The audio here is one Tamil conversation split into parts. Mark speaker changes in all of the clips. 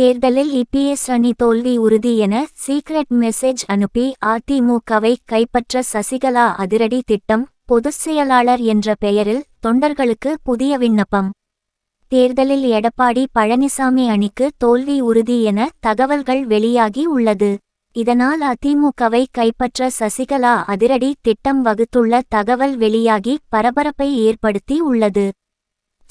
Speaker 1: தேர்தலில் இபிஎஸ் அணி தோல்வி உறுதி என சீக்ரெட் மெசேஜ் அனுப்பி அதிமுகவை கைப்பற்ற சசிகலா அதிரடி திட்டம் பொதுச் செயலாளர் என்ற பெயரில் தொண்டர்களுக்கு புதிய விண்ணப்பம். தேர்தலில் எடப்பாடி பழனிசாமி அணிக்கு தோல்வி உறுதி என தகவல்கள் வெளியாகி உள்ளது. இதனால் அதிமுகவை கைப்பற்ற சசிகலா அதிரடி திட்டம் வகுத்துள்ள தகவல் வெளியாகி பரபரப்பை ஏற்படுத்தி உள்ளது.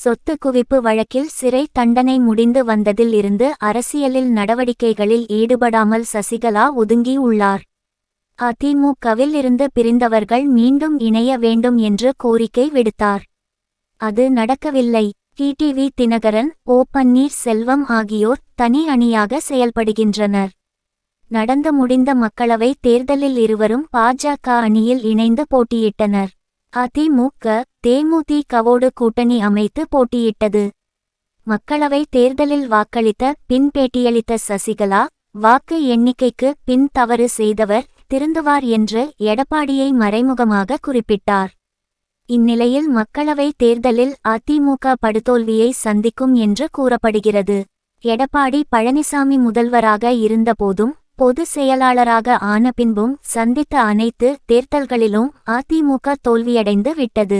Speaker 1: சொத்து குவிப்பு வழக்கில் சிறை தண்டனை முடிந்து வந்ததில் இருந்து அரசியலில் நடவடிக்கைகளில் ஈடுபடாமல் சசிகலா ஒதுங்கி உள்ளார். அதிமுகவில் இருந்து பிரிந்தவர்கள் மீண்டும் இணைய வேண்டும் என்று கோரிக்கை விடுத்தார். அது நடக்கவில்லை. டிடிவி தினகரன் ஓ பன்னீர் செல்வம் ஆகியோர் தனி அணியாக செயல்படுகின்றனர். நடந்து முடிந்த மக்களவை தேர்தலில் இருவரும் பாஜக அணியில் இணைந்து போட்டியிட்டனர். அதிமுக தேமுதிகவோடு கூட்டணி அமைத்து போட்டியிட்டது. மக்களவை தேர்தலில் வாக்களித்த பின் பேட்டியளித்த சசிகலா வாக்கு எண்ணிக்கைக்கு பின் தவறு செய்தவர் திருந்துவார் என்று எடப்பாடியை மறைமுகமாக குறிப்பிட்டார். இந்நிலையில் மக்களவை தேர்தலில் அதிமுக படுதோல்வியை சந்திக்கும் என்று கூறப்படுகிறது. எடப்பாடி பழனிசாமி முதல்வராக இருந்தபோதும் பொது செயலாளராக ஆன பின்பும் சந்தித்த அனைத்து தேர்தல்களிலும் அதிமுக தோல்வியடைந்து விட்டது.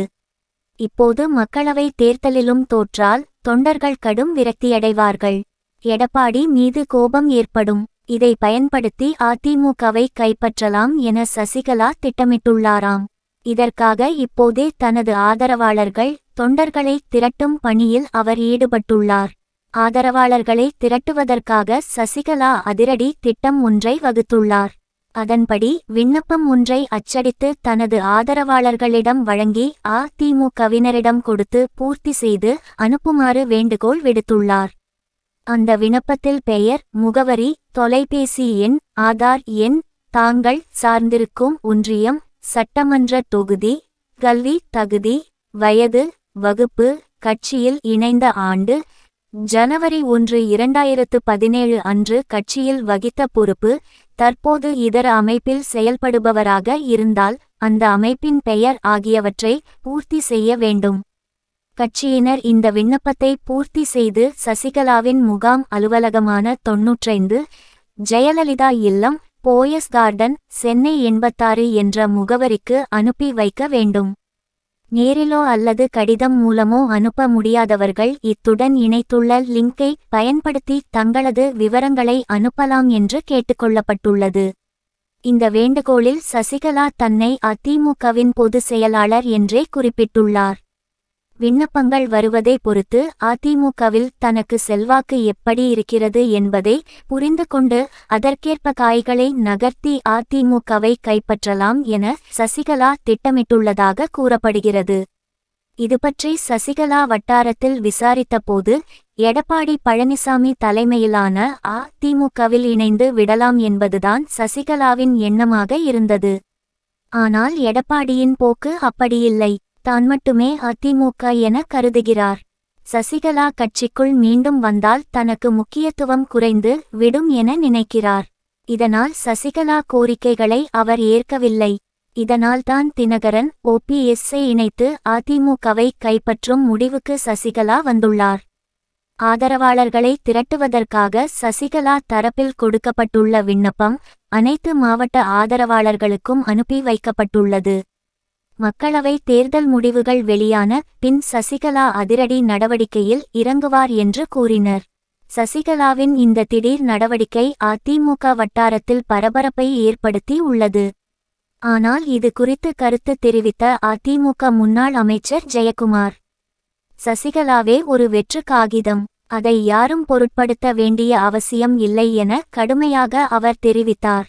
Speaker 1: இப்போது மக்களவை தேர்தலிலும் தோற்றால் தொண்டர்கள் கடும் விரக்தியடைவார்கள். எடப்பாடி மீது கோபம் ஏற்படும். இதை பயன்படுத்தி அதிமுகவை கைப்பற்றலாம் என சசிகலா திட்டமிட்டுள்ளாராம். இதற்காக இப்போதே தனது ஆதரவாளர்கள் தொண்டர்களை திரட்டும் பணியில் அவர் ஈடுபட்டுள்ளார். ஆதரவாளர்களை திரட்டுவதற்காக சசிகலா அதிரடி திட்டம் ஒன்றை வகுத்துள்ளார். அதன்படி விண்ணப்பம் ஒன்றை அச்சடித்து தனது ஆதரவாளர்களிடம் வழங்கி அதிமுகவினரிடம் கொடுத்து பூர்த்தி செய்து அனுப்புமாறு வேண்டுகோள் விடுத்துள்ளார். அந்த விண்ணப்பத்தில் பெயர் முகவரி தொலைபேசி எண் ஆதார் எண் தாங்கள் சார்ந்திருக்கும் ஒன்றியம் சட்டமன்ற தொகுதி கல்வி தகுதி வயது வகுப்பு கட்சியில் இணைந்த ஆண்டு ஜனவரி ஒன்று இரண்டாயிரத்து பதினேழு அன்று கட்சியில் வகித்த பொறுப்பு தற்போது இதர அமைப்பில் செயல்படுபவராக இருந்தால் அந்த அமைப்பின் பெயர் ஆகியவற்றை பூர்த்தி செய்ய வேண்டும். கட்சியினர் இந்த விண்ணப்பத்தை பூர்த்தி செய்து சசிகலாவின் முகாம் அலுவலகமான தொன்னூற்றைந்து ஜெயலலிதா இல்லம் போயஸ் கார்டன் சென்னை எண்பத்தாறு என்ற முகவரிக்கு அனுப்பி வைக்க வேண்டும். நேரிலோ அல்லது கடிதம் மூலமோ அனுப்ப முடியாதவர்கள் இத்துடன் இணைத்துள்ள லிங்கை பயன்படுத்தி தங்களது விவரங்களை அனுப்பலாம் என்று கேட்டுக்கொள்ளப்பட்டுள்ளது. இந்த வேண்டுகோளில் சசிகலா தன்னை அதிமுகவின் பொதுச் செயலாளர் என்றே குறிப்பிட்டுள்ளார். விண்ணப்பங்கள் வருவதை பொறுத்து அதிமுகவில் தனக்கு செல்வாக்கு எப்படி இருக்கிறது என்பதை புரிந்து கொண்டு அதற்கேற்ப காய்களை நகர்த்தி அதிமுகவை கைப்பற்றலாம் என சசிகலா திட்டமிட்டுள்ளதாக கூறப்படுகிறது. இதுபற்றி சசிகலா வட்டாரத்தில் விசாரித்தபோது எடப்பாடி பழனிசாமி தலைமையிலான அதிமுகவில் இணைந்து விடலாம் என்பதுதான் சசிகலாவின் எண்ணமாக இருந்தது. ஆனால் எடப்பாடியின் போக்கு அப்படியில்லை. தான் மட்டுமே அதிமுக என கருதுகிறார். சசிகலா கட்சிக்குள் மீண்டும் வந்தால் தனக்கு முக்கியத்துவம் குறைந்து விடும் என நினைக்கிறார். இதனால் சசிகலா கோரிக்கைகளை அவர் ஏற்கவில்லை. இதனால்தான் தினகரன் ஓபிஎஸ்ஐ இணைத்து அதிமுகவை கைப்பற்றும் முடிவுக்கு சசிகலா வந்துள்ளார். ஆதரவாளர்களை திரட்டுவதற்காக சசிகலா தரப்பில் கொடுக்கப்பட்டுள்ள விண்ணப்பம் அனைத்து மாவட்ட ஆதரவாளர்களுக்கும் அனுப்பி வைக்கப்பட்டுள்ளது. மக்களவை தேர்தல் முடிவுகள் வெளியான பின் சசிகலா அதிரடி நடவடிக்கையில் இறங்குவார் என்று கூறினர். சசிகலாவின் இந்த திடீர் நடவடிக்கை அதிமுக வட்டாரத்தில் பரபரப்பை ஏற்படுத்தி உள்ளது. ஆனால் இது குறித்து கருத்து தெரிவித்த அதிமுக முன்னாள் அமைச்சர் ஜெயக்குமார். சசிகலாவே ஒரு வெற்று காகிதம். அதை யாரும் பொருட்படுத்த வேண்டிய அவசியம் இல்லை என கடுமையாக அவர் தெரிவித்தார்.